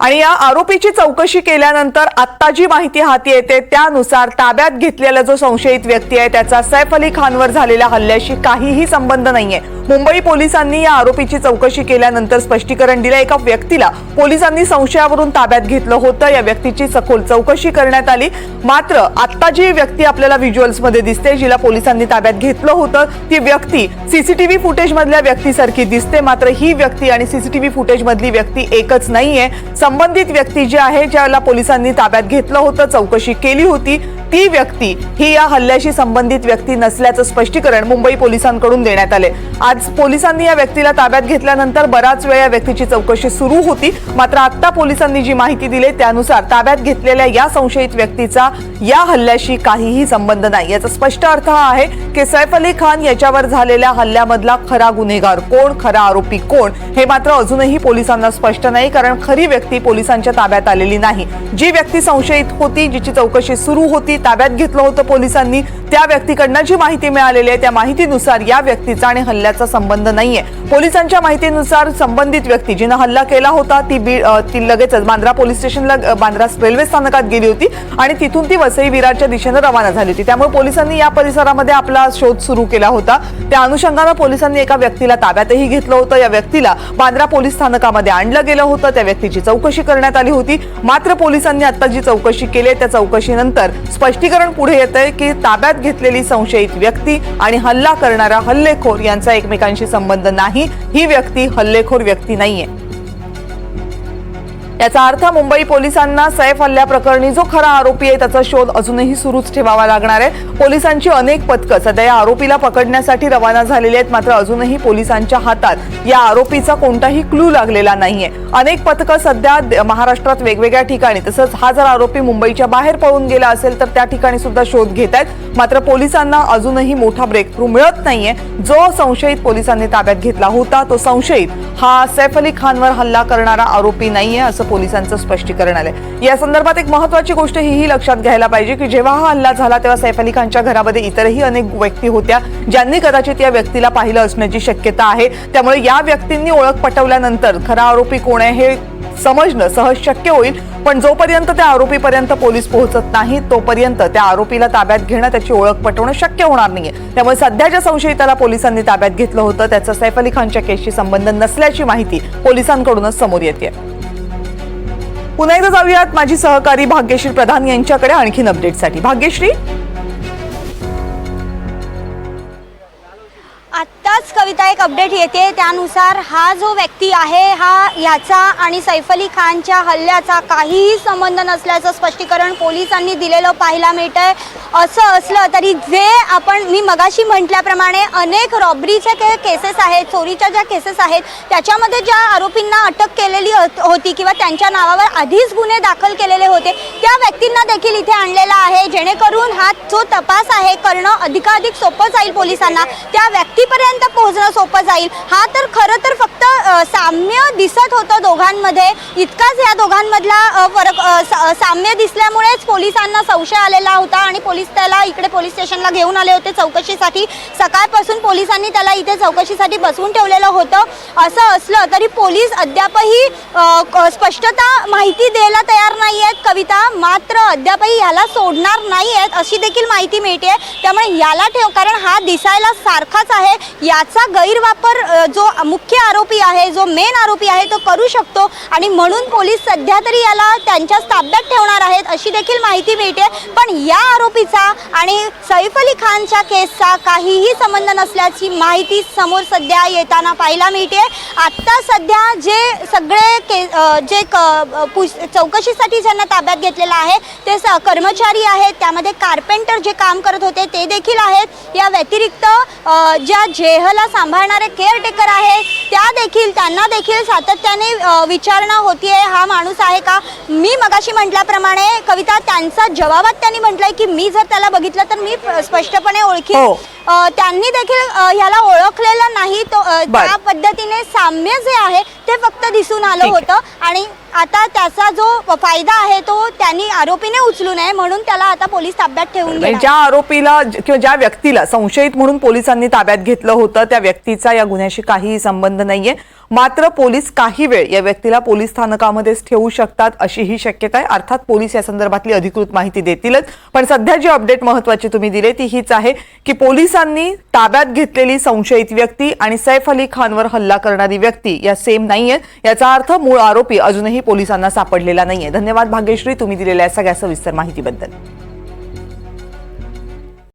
आणि या आरोपीची चौकशी केल्यानंतर आत्ता जी माहिती हाती येते त्यानुसार ताब्यात घेतलेला जो संशयित व्यक्ती आहे त्याचा सैफ अली खानवर झालेल्या हल्ल्याशी काहीही संबंध नाहीये. मुंबई पोलिसांनी या आरोपीची चौकशी केल्यानंतर स्पष्टीकरण दिलं एका व्यक्तीला पोलिसांनी संशयावरून ताब्यात घेतलं होतं. या व्यक्तीची सखोल चौकशी करण्यात आली. मात्र आत्ता जी व्यक्ती आपल्याला व्हिज्युअल्समध्ये दिसते जिला पोलिसांनी ताब्यात घेतलं होतं ती व्यक्ती सीसीटीव्ही फुटेज मधल्या व्यक्तीसारखी दिसते. मात्र ही व्यक्ती आणि सीसीटीव्ही फुटेज मधली व्यक्ती एकच नाहीये. संबंधित व्यक्ती जी आहे ज्याला पोलिसांनी ताब्यात घेतलं होतं चौकशी केली होती ती व्यक्ती ही या हल्ल्याशी संबंधित व्यक्ती नसल्याचं स्पष्टीकरण मुंबई पोलिसांकडून देण्यात आले. आज पोलिसांनी या व्यक्तीला ताब्यात घेतल्यानंतर बराच वेळ या व्यक्तीची चौकशी सुरू होती. मात्र आत्ता पोलिसांनी जी माहिती दिली त्यानुसार ताब्यात घेतलेल्या या संशयित व्यक्तीचा या हल्ल्याशी काहीही संबंध नाही. याचा स्पष्ट अर्थ हा आहे की सैफ अली खान याच्यावर झालेल्या हल्ल्यामधला खरा गुन्हेगार कोण खरा आरोपी कोण हे मात्र अजूनही पोलिसांना स्पष्ट नाही कारण खरी व्यक्ती पोलिसांच्या ताब्यात आलेली नाही. जी व्यक्ती संशयित होती जिची चौकशी सुरू होती ताब्यात घेतलं होतं पोलिसांनी. त्या व्यक्तीकडनं जी माहिती मिळालेली आहे त्या माहितीनुसार या व्यक्तीचा आणि हल्ल्याचा संबंध नाहीये. पोलिसांच्या माहितीनुसार संबंधित व्यक्ती जिनं हल्ला केला होता ती बी ती लगेचच बांद्रा पोलीस स्टेशनला बांद्रा रेल्वे स्थानकात गेली होती आणि तिथून ती वसई विरारच्या दिशेनं रवाना झाली होती. त्यामुळे पोलिसांनी या परिसरामध्ये आपला शोध सुरू केला होता. त्या अनुषंगानं पोलिसांनी एका व्यक्तीला ताब्यातही घेतलं होतं. या व्यक्तीला बांद्रा पोलीस स्थानकामध्ये आणलं गेलं होतं. त्या व्यक्तीची चौकशी करण्यात आली होती. मात्र पोलिसांनी आता जी चौकशी केली आहे, त्या चौकशीनंतर स्पष्टीकरण पुढे येत आहे की ताब्यात घेतलेली संशयित व्यक्ती आणि हल्ला करणारा हल्लेखोर यांचा एकमेकांशी संबंध नाही. ही व्यक्ती हल्लेखोर व्यक्ती नाहीये. याचा अर्थ मुंबई पोलिसांना सैफ हल्ल्याप्रकरणी जो खरा आरोपी आहे त्याचा शोध अजूनही सुरूच ठेवावा लागणार आहे. पोलिसांची अनेक पथकं सध्या या आरोपीला पकडण्यासाठी रवाना झालेली आहेत. मात्र अजूनही पोलिसांच्या हातात या आरोपीचा कोणताही क्लू लागलेला नाहीये. अनेक पथकं सध्या द- महाराष्ट्रात वेगवेगळ्या ठिकाणी तसंच हा जर आरोपी मुंबईच्या बाहेर पळून गेला असेल तर त्या ठिकाणी सुद्धा शोध घेत आहेत. मात्र पोलिसांना अजूनही मोठा ब्रेक थ्रू मिळत नाहीये. जो संशयित पोलिसांनी ताब्यात घेतला होता तो संशयित. हा सैफ अली खानवर हल्ला करणारा आरोपी नाहीये असं पोलिसांचं स्पष्टीकरण आलंय. या संदर्भात एक महत्वाची गोष्ट हीही लक्षात घ्यायला पाहिजे की जेव्हा हा हल्ला झाला तेव्हा सैफ अली खानच्या घरामध्ये इतरही अनेक व्यक्ती होत्या ज्यांनी कदाचित या व्यक्तीला पाहिलं असण्याची शक्यता आहे. त्यामुळे या व्यक्तींनी ओळख पटवल्यानंतर खरा आरोपी कोण आहे हे समजणं सहज शक्य होईल. पण जोपर्यंत त्या आरोपीपर्यंत पोलीस पोहोचत नाही तोपर्यंत त्या आरोपीला ताब्यात घेणं त्याची ओळख पटवणं शक्य होणार नाहीये. त्यामुळे सध्याच्या संशयिताला पोलिसांनी ताब्यात घेतलं होतं त्याचा सैफ अली खानच्या केसशी संबंध नसल्याची माहिती पोलिसांकडूनच समोर येते पुन्हा एकदा जाऊयात. माझी सहकारी भाग्यश्री प्रधान यांच्याकडे आणखीन अपडेटसाठी भाग्यश्री? आत्ताच कविता एक अपडेट येते. त्यानुसार हा जो व्यक्ती आहे हा याचा आणि सैफ अली खानच्या हल्ल्याचा काहीही संबंध नसल्याचं स्पष्टीकरण पोलिसांनी दिलेलं पाहायला मिळत आहे असं असलं तरी जे आपण मी मगाशी म्हटल्याप्रमाणे अनेक रॉबरीचे के केसेस आहेत चोरीच्या ज्या केसेस आहेत त्याच्यामध्ये ज्या आरोपींना अटक केलेली होती किंवा त्यांच्या नावावर आधीच गुन्हे दाखल केलेले होते त्या व्यक्तींना देखील इथे आणलेला आहे. जेणेकरून हा जो तपास आहे करणं अधिकाधिक सोपं जाईल पोलिसांना. त्या व्यक्तीपर्यंत पोहोचणं सोपं जाईल. हा तर खरं तर फक्त साम्य दिसत होतं दोघांमध्ये. इतकाच या दोघांमधला फरक साम्य दिसल्यामुळेच पोलिसांना संशय आलेला होता आणि पोलीस त्याला इकडे पोलीस स्टेशनला घेऊन आले होते चौकशीसाठी. सकाळपासून पोलिसांनी त्याला इथे चौकशीसाठी बसवून ठेवलेलं होतं. असं असलं तरी पोलीस अद्यापही क- स्पष्टता माहिती द्यायला तयार नाही आहेत कविता मात्र अद्यापही ह्याला सोडणार नाही आहेत अशी देखील माहिती मिळते त्यामुळे याला ठेव कारण हा दिसायला सारखाच आहे. या याचा गैरवापर जो मुख्य आरोपी आहे जो मेन आरोपी आहे तो करू शकतो. आणि म्हणून पोलीस सध्या तरी याला त्यांच्याच ताब्यात ठेवणार आहेत अशी देखील माहिती मिळते. पण या आरोपीचा आणि सैफ अली खानच्या केसचा काहीही संबंध नसल्याची माहिती समोर सध्या येताना पाहायला मिळते. आत्ता सध्या जे सगळे के जे क चौकशीसाठी ज्यांना ताब्यात घेतलेलं आहे ते स कर्मचारी आहेत. त्यामध्ये कार्पेंटर जे काम करत होते ते देखील आहेत. या व्यतिरिक्त ज्या जेहल सांभाळणारे केअरटेकर आहेत त्या देखील त्यांना देखील सातत्याने विचारणा होतीये हा माणूस आहे का मी मगाशी म्हटल्याप्रमाणे कविता त्यांचा जवाबात त्यांनी म्हटलंय की मी जर त्याला बघितलं तर मी स्पष्टपणे ओळखी हो. त्यांनी देखील ह्याला ओळखलेलं नाही तो. त्या पद्धतीने साम्य जे आहे ते फक्त दिसून आलं आहे. होतं आणि आता त्याचा जो फायदा आहे तो त्यांनी आरोपीने उचलू नये म्हणून त्याला आता पोलीस ताब्यात ठेवून ज्या आरोपीला ज- किंवा ज्या व्यक्तीला संशयित म्हणून पोलिसांनी ताब्यात घेतलं होतं त्या व्यक्तीचा या गुन्ह्याशी काहीही संबंध नाहीये. मात्र पोलीस काही वेळ या व्यक्तीला पोलीस स्थानकामध्येच ठेवू शकतात अशी ही शक्यता आहे. अर्थात पोलीस या संदर्भातली अधिकृत माहिती देतीलच. पण सध्या जी अपडेट महत्वाची तुम्ही दिले ती हीच आहे की पोलिसांनी ताब्यात घेतलेली संशयित व्यक्ती आणि सैफ अली खानवर हल्ला करणारी व्यक्ती या सेम नाहीये. याचा अर्थ मूळ आरोपी अजूनही पोलिसांना सापडलेला नाहीये. धन्यवाद भाग्यश्री तुम्ही दिलेल्या सगळ्या सविस्तर माहितीबद्दल.